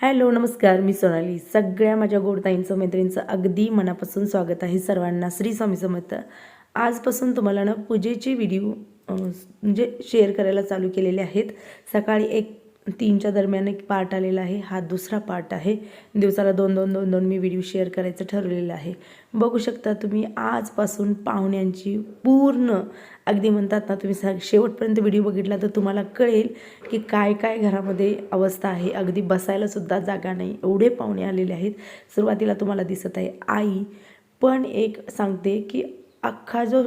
Hello नमस्कार. मी सोनाली. सगळ्या माझ्या गोडताईंचं मैत्रिणींचं अगदी मनापासून स्वागत आहे सर्वांना. श्री स्वामी समर्थ. आजपासून तुम्हाला ना पूजेचे व्हिडिओ म्हणजे शेअर करायला चालू केलेले आहेत. सकाळी एक तीनच्या दरम्यान एक पार्ट आलेला आहे. हा दुसरा पार्ट आहे. दिवसाला दोन दोन दोन दोन मी व्हिडिओ शेअर करायचं ठरवलेलं आहे. बघू शकता तुम्ही आजपासून पाहुण्यांची पूर्ण अगदी म्हणतात ना तुम्ही सा शेवटपर्यंत व्हिडिओ बघितला तर तुम्हाला कळेल की काय काय घरामध्ये अवस्था आहे. अगदी बसायलासुद्धा जागा नाही. एवढे पाहुणे आलेले आहेत. सुरुवातीला तुम्हाला दिसत आहे आई. पण एक सांगते की अख्खा जो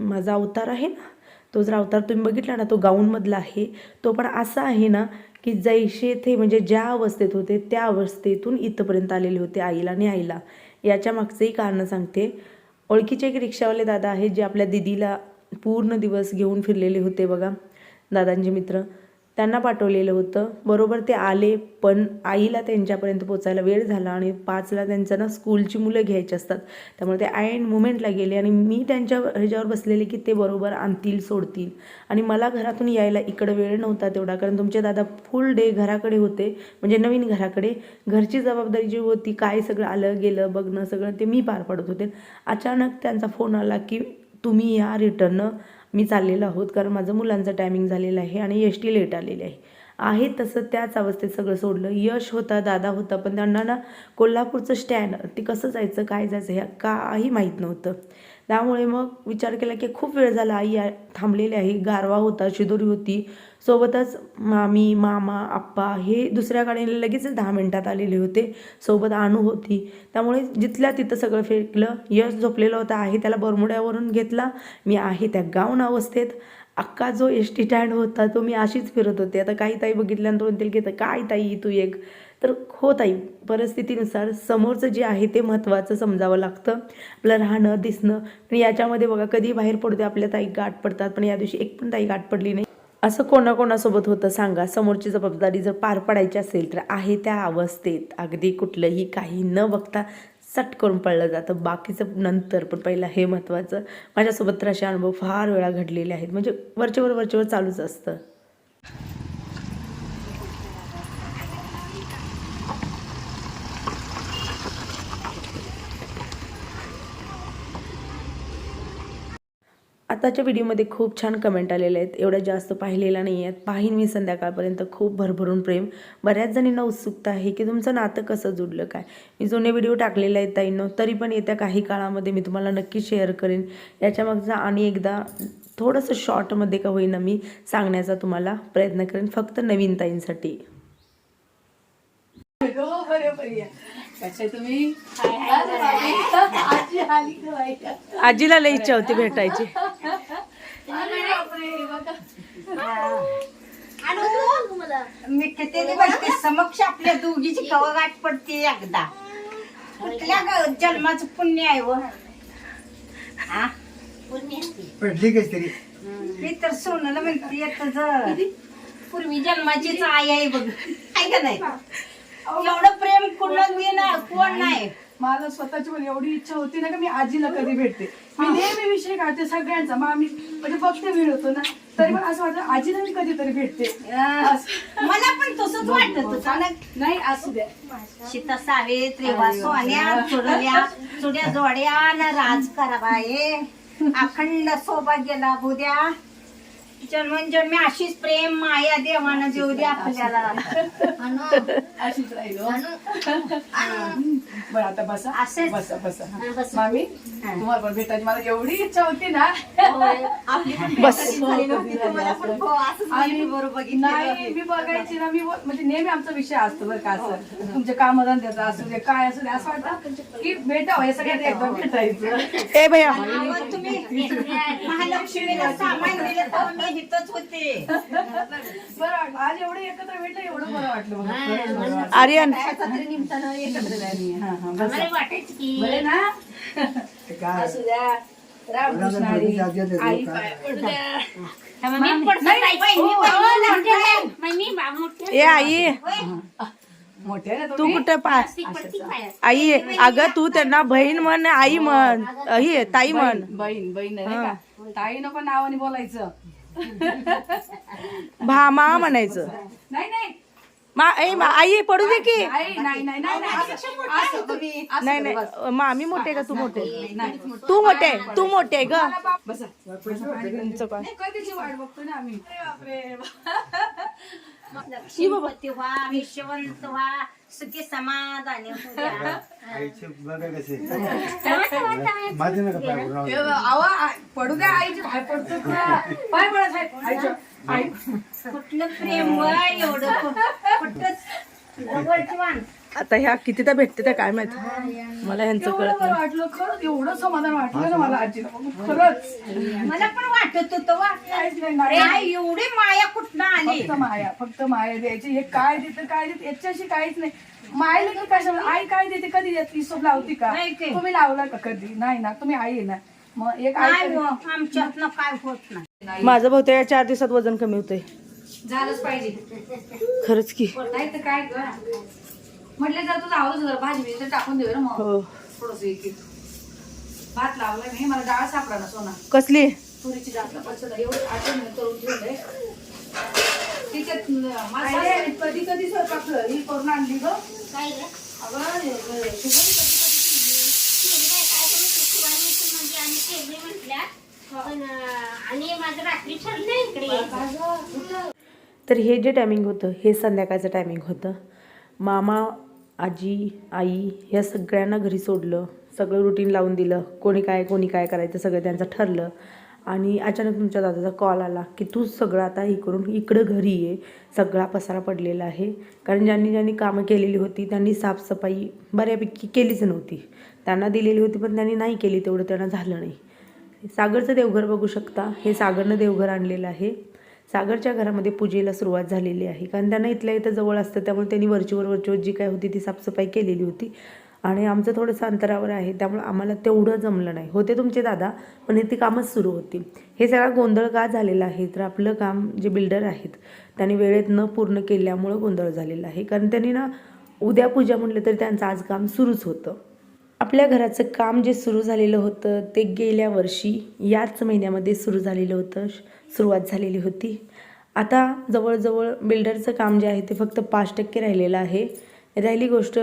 माझा अवतार आहे ना तो जर अवतार तुम्ही बघितला ना तो गाऊनमधला आहे. तो पण असा आहे ना की जैसे ते म्हणजे ज्या अवस्थेत होते त्या अवस्थेतून इथंपर्यंत आलेले होते आईला आणि आईला. याच्या मागचंही कारण सांगते. ओळखीचे एक रिक्षावाले दादा आहेत जे आपल्या दिदीला पूर्ण दिवस घेऊन फिरलेले होते बघा. दादांचे मित्र. त्यांना पाठवलेलं होतं. बरोबर ते आले पण आईला त्यांच्यापर्यंत पोचायला वेळ झाला आणि पाचला त्यांचं ना स्कूलची मुलं घ्यायची असतात. त्यामुळे ते अँड मुमेंटला गेले आणि मी त्यांच्या ह्याच्यावर बसलेले की ते बरोबर आणतील सोडतील. आणि मला घरातून यायला इकडं वेळ नव्हता तेवढा कारण तुमचे दादा फुल डे घराकडे होते. म्हणजे नवीन घराकडे. घरची जबाबदारी जी होती काय सगळं आलं गेलं बघणं सगळं ते मी पार पाडत होते. अचानक त्यांचा फोन आला की तुम्ही या रिटर्न मी चाललेलो आहोत कारण माझं मुलांचं टायमिंग झालेलं आहे आणि एस टी लेट आलेली आहे. आहे तसं त्याच अवस्थेत सगळं सोडलं. यश होता दादा होता पण त्यांना ना कोल्हापूरचं स्टँड ते कसं जायचं काय जायचं ह्या काही माहीत नव्हतं. त्यामुळे मग विचार केला की खूप वेळ झाला आई थांबलेली आहे. गारवा होता शिदोरी होती. सोबतच मामी मामा आप्पा हे दुसऱ्या गाडीने लगेच दहा मिनटात आलेले होते. सोबत आणू होती. त्यामुळे जिथल्या तिथं सगळं फेकलं यश झोपलेलं होता. आहे त्याला बरमुड्यावरून घेतला. मी आहे त्या गाऊन अवस्थेत. अक्का जो एस टी स्टँड होता तो मी अशीच फिरत होते. आता काही ताई बघितल्यानंतर म्हणतील की काय ताई तू एक. तर हो ताई परिस्थितीनुसार समोरचं जे आहे ते महत्त्वाचं समजावं लागतं. आपलं राहणं दिसणं. पण याच्यामध्ये बघा कधी बाहेर पडते आपल्या ताई गाठ पडतात. पण या दिवशी एक पण ताई गाठ पडली नाही. असं कोणाकोणासोबत होतं सांगा. समोरची जबाबदारी जर पार पडायची असेल तर आहे त्या अवस्थेत. अगदी कुठलंही काही न बघता सट करून पडलं जातं. बाकीचं नंतर पण पहिलं हे महत्त्वाचं माझ्यासोबत तर असे अनुभव फार वेळा घडलेले आहेत. म्हणजे वरचेवर वरचेवर चालूच असतं. आताच्या व्हिडिओमध्ये खूप छान कमेंट आलेले आहेत. एवढ्या जास्त पाहिलेल्या नाही आहेत. पाहीन मी संध्याकाळपर्यंत खूप भरभरून प्रेम. बऱ्याच जणींना उत्सुकता आहे की तुमचं नातं कसं जुडलं काय. मी जुने व्हिडिओ टाकलेले आहेत ताईंनो. तरी पण येत्या काही काळामध्ये मी तुम्हाला नक्की शेअर करेन. याच्यामागचा आणि एकदा थोडंसं शॉर्टमध्ये का होईना मी सांगण्याचा तुम्हाला प्रयत्न करेन. फक्त नवीन ताईंसाठी. हो, तुम्ही? आजीला लई इच्छा होती भेटायची. मी किती बघते समक्ष आपल्या दोघीची कवा गाठ पडते एकदा कुठल्या ग- जन्माचं पुण्य आहे व हा? पडली कशी तरी मी तर सोनाला म्हणते पूर्वी जन्माचीच आई आहे बघ आहे का नाही एवढं प्रेम कुठं दे ना कोण नाही. मला स्वतःची पण एवढी इच्छा होती ना का मी आजीला कधी भेटते. मी नेहमी विषय काढते सगळ्यांचा. मग आम्ही म्हणजे बघते वेळ होतो ना तरी पण असं वाटतं आजीला मी कधीतरी भेटते. मला पण तसंच वाटत. होतं ना नाही असू द्या. सीता सावित्री सोन्या चुरल्या चुड्या जोड्या न राज कराबाये अखंड सौभाग्य बुद्या. जन्मोजन्मी अशीच प्रेम माया देवानं देऊ द्या आपल्याला. अशीच राहील हो. बरं आता बसा. असेच. बसा बसा. हा, बसा. मामी तुम्हाला पण भेटायची मला एवढी इच्छा होती ना. बस. आणि नाही मी बघायची ना मी म्हणजे नेहमी आमचा विषय असतो बरं का असं. तुमच्या कामधंद्याचा असू दे काय असू दे असं वाटतं की भेटावं हे सगळ्यात एकदा भेटायचं. ए भैया. तुम्ही महालक्ष्मीला सामान दिलं तर मी इथंच होते. बरं वाटलं आज एवढं एकत्र भेटलं एवढं बरं वाटलं बघा. खरंच बरं वाटलं. आर्यन हा, हा, बसा. मला वाटायचं की बरे ना? ते काय असू द्या. रामकृष्ण कोणाला हरी. घरी जायचं ते आई काय? पाय पडू द्या. मी पडतो ताई, वहिनी, वहिनी, वहिनी. ए आई. मोठे आहे ना तू तुम्ही? कुठं पा आई अगं तू त्यांना बहीण म्हण आई म्हण. ही ताई म्हण. बहीण बहीण आहे नाही का? ताई नको नावाने बोलायचं. भामा म्हणायचं. नाही नाही. मा ए मा आई पडू दे की. नाही नाही नाही नाही नाही, असं- असं- असं नाही बस. नाही मामी मोठे का तू मोठे? तू मोठे तू मोठे ग. मला बाप- बसा. तुमचं काय नाही, कधीची वाट बघतो ना आम्ही. लक्ष्मीपती व्हा विश्ववंत व्हा सुखी समाधानी होऊ द्या. आईचे बघा कसे माझे नका पाय पडू, राहू हे दे. बघ, आवा पडू द्या आईचे पाय पडतो का? पाय पडत आहे आईच्या आई कुठलं प्रेम एवढं कुठंच जवळची माणसं आता ह्या कितीदा भेटते त्या काय माहीत? मला ह्यांचं कळत वाटलं खरंच एवढं समाधान वाटलं ना मला आजीला बघून खरंच. मला पण वाटत होतं वा. काहीच नाही अरे ना. आई, एवढी माया कुठनं आली? फक्त माया फक्त माया द्यायची. हे काय देतं काय देत याच्याशी काहीच नाही. मायला की कशा आई काय देते कधी देत? हिशोब लावती का? नाही. तुम्ही लावला का कधी? नाही ना तुम्ही आई आहे ना. मग एक आई नाही हो, आमच्यातनं काय होत नाही. माझं बहुतेक या चार दिवसात वजन कमी होतंय. झालंच पाहिजे. खरंच की. नाही तर काय म्हटलं जर तुझं आवडत जर भाजी बिजी तर टाकून देऊ ना मग. हो. थोडस एक एक. भात लावला मी मला डाळ सापडा ना सोना. कसली? तुरीची डाळ पचला एवढं आठवण करून ठेवलंय. तिच्यात मला कधी कधी स्वयंपाक ही करून आणली ग. काय रे? अगं शुभम कधी कधी केली. म्हणजे आम्ही केली म्हटल्या. पण आणि माझं रात्री ठरलं इकडे तर हे जे टायमिंग होतं हे संध्याकाळचं टायमिंग होतं. मामा आजी आई या सगळ्यांना घरी सोडलं. सगळं रुटीन लावून दिलं. कोणी काय कोणी काय करायचं सगळं त्यांचं ठरलं. आणि अचानक तुमच्या दादाचा कॉल आला की तू सगळं आता हे करून इकडं घरी ये. सगळा पसारा पडलेला आहे. कारण ज्यांनी ज्यांनी कामं केलेली होती त्यांनी साफसफाई बऱ्यापैकी केलीच नव्हती. त्यांना दिलेली होती पण त्यांनी नाही केली तेवढं त्यांना झालं नाही. सागरचं देवघर बघू शकता. हे सागरनं देवघर आणलेलं आहे. सागरच्या घरामध्ये पूजेला सुरुवात झालेली आहे. कारण त्यांना इथल्या इथं जवळ असतं त्यामुळे त्यांनी वरचीवर वरचीवर जी काय होती ती साफसफाई केलेली होती. आणि आमचं थोडंसं अंतरावर आहे त्यामुळे आम्हाला तेवढं जमलं नाही. होते तुमचे दादा पण हे ती कामच सुरू होती. हे सगळा गोंधळ का झालेला आहे? तर आपलं काम जे बिल्डर आहेत त्यांनी वेळेत न पूर्ण केल्यामुळं गोंधळ झालेला आहे. कारण त्यांनी ना उद्या पूजा म्हटलं तरी त्यांचं आज काम सुरूच होतं. आपल्या घराचं काम जे सुरू झालेलं होतं ते गेल्या वर्षी याच महिन्यामध्ये सुरू झालेलं होतं सुरुवात झालेली होती. आता जवळजवळ बिल्डरचं काम जे आहे ते फक्त पाच टक्के राहिलेलं आहे. राहिली गोष्ट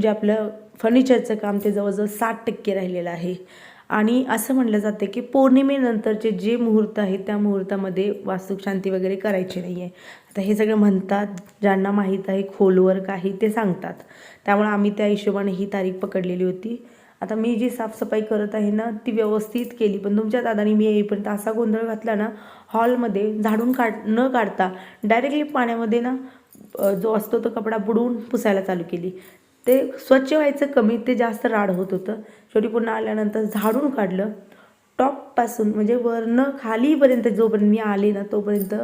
जे आपलं फर्निचरचं काम ते जवळजवळ साठ टक्के राहिलेलं आहे. आणि असं म्हटलं जातं की पौर्णिमेनंतरचे जे मुहूर्त आहेत त्या मुहूर्तामध्ये वास्तुशांती वगैरे करायची नाही आहे आता हे सगळं म्हणतात ज्यांना माहीत आहे खोलवर काही ते सांगतात. त्यामुळे आम्ही त्या हिशोबाने ही तारीख पकडलेली होती. आता मी जी साफसफाई करत आहे ना ती व्यवस्थित केली. पण तुमच्या दादानी मी येईपर्यंत असा गोंधळ घातला ना हॉलमध्ये झाडून काढ न काढता डायरेक्टली पाण्यामध्ये ना जो असतो तो कपडा बुडवून पुसायला चालू केली. ते स्वच्छ व्हायचं कमी ते जास्त राड होत होतं. शेवटी पुन्हा आल्यानंतर झाडून काढलं. टॉपपासून म्हणजे वरनं खालीपर्यंत जोपर्यंत मी आले ना तोपर्यंत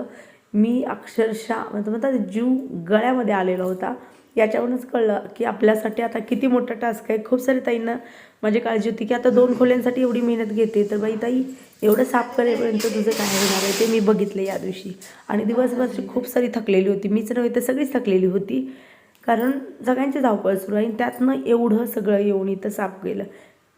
मी अक्षरशः म्हणजे म्हणतात जीव गळ्यामध्ये आलेला होता. याच्यावरूनच कळलं की आपल्यासाठी आता किती मोठा टास्क आहे. खूप सारे ताईंना माझी काळजी होती की आता दोन खोल्यांसाठी एवढी मेहनत घेते. तर बाई ताई एवढं साफ करेपर्यंत तुझं काय होणार आहे ते मी बघितलं या दिवशी. आणि दिवसभर खूप सारी थकलेली होती. मीच नव्हे तर सगळीच थकलेली होती. कारण सगळ्यांची धावपळ सुरू आहे आणि त्यातनं एवढं सगळं येऊन इथं साफ केलं.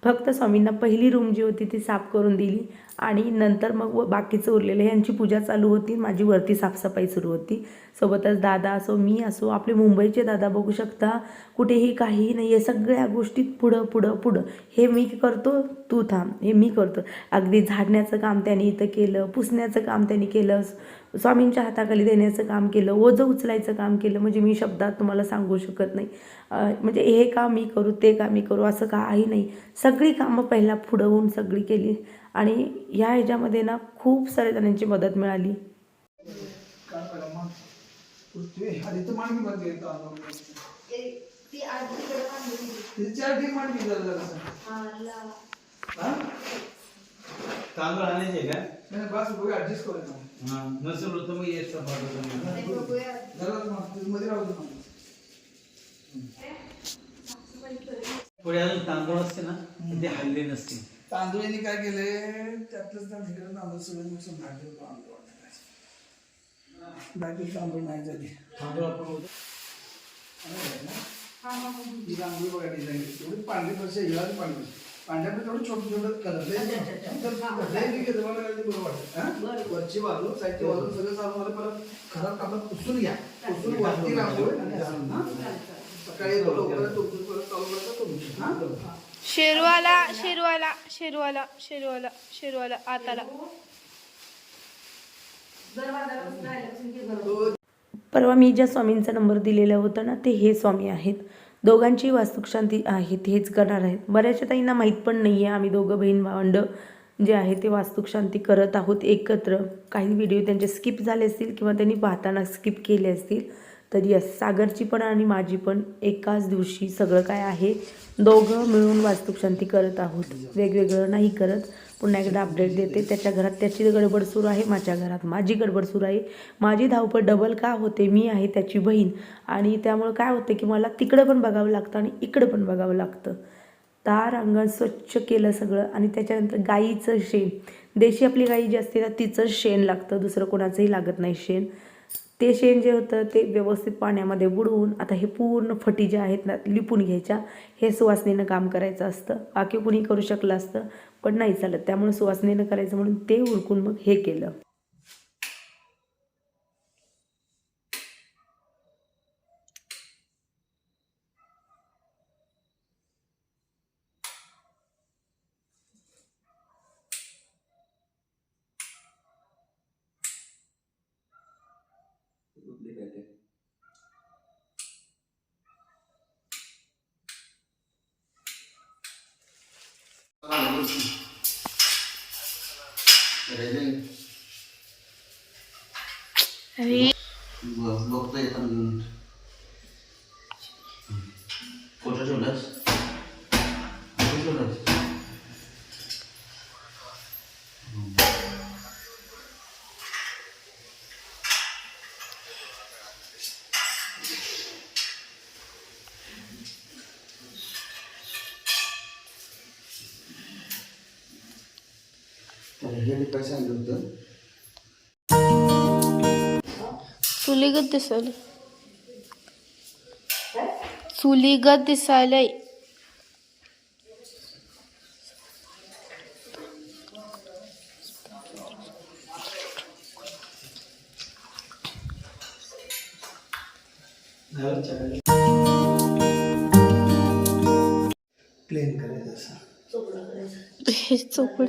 फक्त स्वामींना पहिली रूम जी होती ती साफ करून दिली आणि नंतर मग व बाकीचं उरलेलं यांची पूजा चालू होती. माझी वरती साफसफाई सुरू होती. सोबतच दादा असो मी असो आपले मुंबईचे दादा बघू शकता. कुठेही काहीही नाही. आहे सगळ्या गोष्टीत पुढं पुढं पुढं. हे मी करतो तू थांब. हे मी करतो. अगदी झाडण्याचं काम त्यांनी इथं केलं पुसण्याचं काम त्यांनी केलं. स्वामींच्या हाताखाली देण्याचं काम केलं ओझं उचलायचं काम केलं म्हणजे मी शब्दात तुम्हाला सांगू शकत नाही. म्हणजे हे काम मी करू ते काम मी करू असं काही नाही. सगळी कामं पहिला पुढं होऊन सगळी केली आणि ह्या ह्याच्यामध्ये ना खूप साऱ्या जणांची मदत मिळाली. तांदूळ. हा? तांदूळ आणायचे का? बस बघूया ऍडजस्ट करू नसेल होतं मग मग. पुढे अजून तांदूळ असते ना ते हल्ले नसते तांदूळ यांनी काय केले त्यातलंच त्या ठिकाणी तांदूळ सगळं मिक्स भांडे तांदूळ बाकी तांदूळ नाही झाली. तांदूळ आपण होतो ही तांदूळ बघा डिझाईन एवढी पांढरी पैसे हिवाळी पांढरी पांढऱ्यामध्ये थोडं छोटं छोटं कलर बरं वाटतं हा? वरची बाजू साईडची बाजू सगळं चालू झालं परत खराब कापड पुसून घ्या. उचलून वरती रांगोळी हा? सकाळी तुमचं परत चालू करता तुम्ही हा? शेरवाला शेरवाला शेरवाला शेरवाला शेरवाला आताला. परवा मी ज्या स्वामींचा नंबर दिलेला होता ना ते हे स्वामी आहेत. दोघांची वास्तुशांती आहे हेच करणार आहेत. बऱ्याचशा ताईंना माहीत पण नाही आहे आम्ही दोघं बहीण भावंड जे आहे ते वास्तुशांती करत आहोत एकत्र. काही व्हिडिओ त्यांचे स्किप झाले असतील किंवा त्यांनी पाहताना स्किप केले असतील तर यस सागरची पण आणि माझी पण एकाच दिवशी सगळं काय आहे दोघं मिळून वास्तुशांती करत आहोत. वेगवेगळं नाही करत. पुन्हा एकदा अपडेट देते. त्याच्या घरात त्याची गडबड सुरू आहे माझ्या घरात माझी गडबड सुरू आहे. माझी धावपळ डबल का होते मी आहे त्याची बहीण. आणि त्यामुळं काय होतं की मला तिकडं पण बघावं लागतं आणि इकडं पण बघावं लागतं. तार अंगण स्वच्छ केलं सगळं आणि त्याच्यानंतर गाईचं शेण. देशी आपली गाई जी असते ना तिचं शेण लागतं. दुसरं कोणाचंही लागत नाही शेण. ते शेण जे होतं ते व्यवस्थित पाण्यामध्ये बुडवून आता हे पूर्ण फटी ज्या आहेत ना लिपून घ्यायच्या हे सुवासनीनं काम करायचं असतं. बाकी कुणी करू शकलं असतं पण नाही चालत. त्यामुळे सुवासनीनं करायचं म्हणून ते उरकून मग हे केलं. हे काय सांगितलं होतं? चुलीगत दिसायला. चुलीगत चहा. प्लेन करायचं असं. चोपड.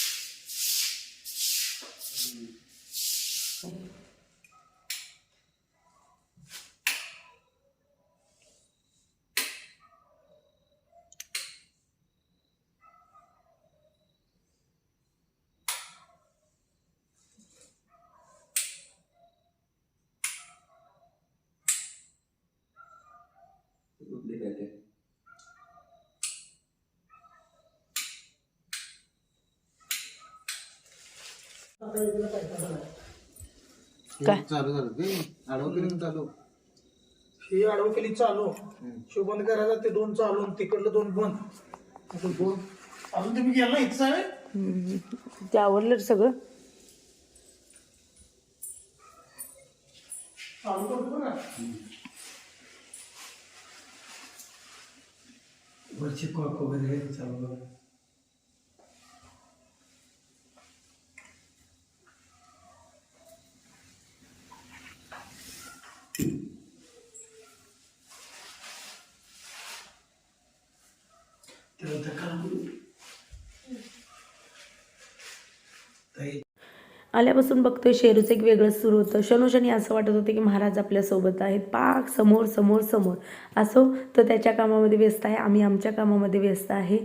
काय? चालू झालं ते आडवं केलं चालू. हे आडवं केली चालू. शिव बंद करायचा ते दोन चालू आणि तिकडलं दोन बंद. आता दोन. अजून तुम्ही गेला इथं आहे ते आवडलं सगळं. चालू करतो ना वरची कॉक वगैरे हे चालू करा. तर आता काम ताई आल्यापासून बघतोय शेरूचं एक वेगळंच सुरू होतं. शनोशनी असं वाटत होतं की महाराज आपल्यासोबत आहेत. पाक समोर समोर समोर. असो तर त्याच्या कामामध्ये व्यस्त आहे. आम्ही आमच्या कामामध्ये व्यस्त आहे.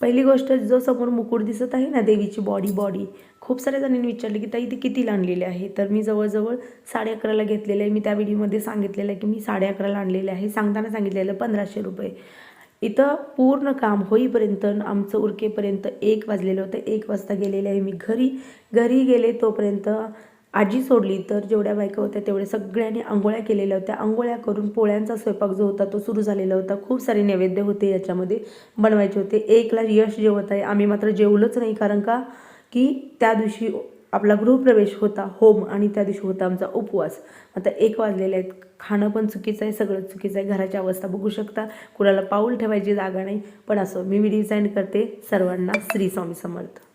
पहिली गोष्ट जो समोर मुकुट दिसत आहे ना देवीची बॉडी बॉडी खूप साऱ्या जणांनी विचारले की ताई ती कितीला आणलेली आहे? तर मी जवळजवळ साडे अकराला घेतलेलं आहे. मी त्या व्हिडिओमध्ये सांगितलेलं आहे की मी साडे अकराला आणलेले आहे. सांगताना सांगितलेलं पंधराशे रुपये. इथं पूर्ण काम होईपर्यंत आमचं उरकेपर्यंत एक वाजलेलं होतं. एक वाजता गेलेले आहे मी घरी. घरी गेले तोपर्यंत आजी सोडली. तर जेवढ्या बायका होत्या तेवढ्या सगळ्यांनी आंघोळ्या केलेल्या होत्या. आंघोळ्या करून पोळ्यांचा स्वयंपाक जो होता तो सुरू झालेला होता. खूप सारे नैवेद्य होते याच्यामध्ये बनवायचे होते. एकला यश जेवत आहे. आम्ही मात्र जेवलोच नाही. कारण का? की त्या दिवशी आपला गृहप्रवेश होता होम आणि त्या दिवशी होता आमचा उपवास. आता एक वाजलेले आहेत. खाणं पण चुकीचं आहे सगळं चुकीचं आहे. घराची अवस्था बघू शकता. कुणाला पाऊल ठेवायची जागा नाही. पण असं मी व्हिडिओ डिझाईन करते. सर्वांना श्री स्वामी समर्थ.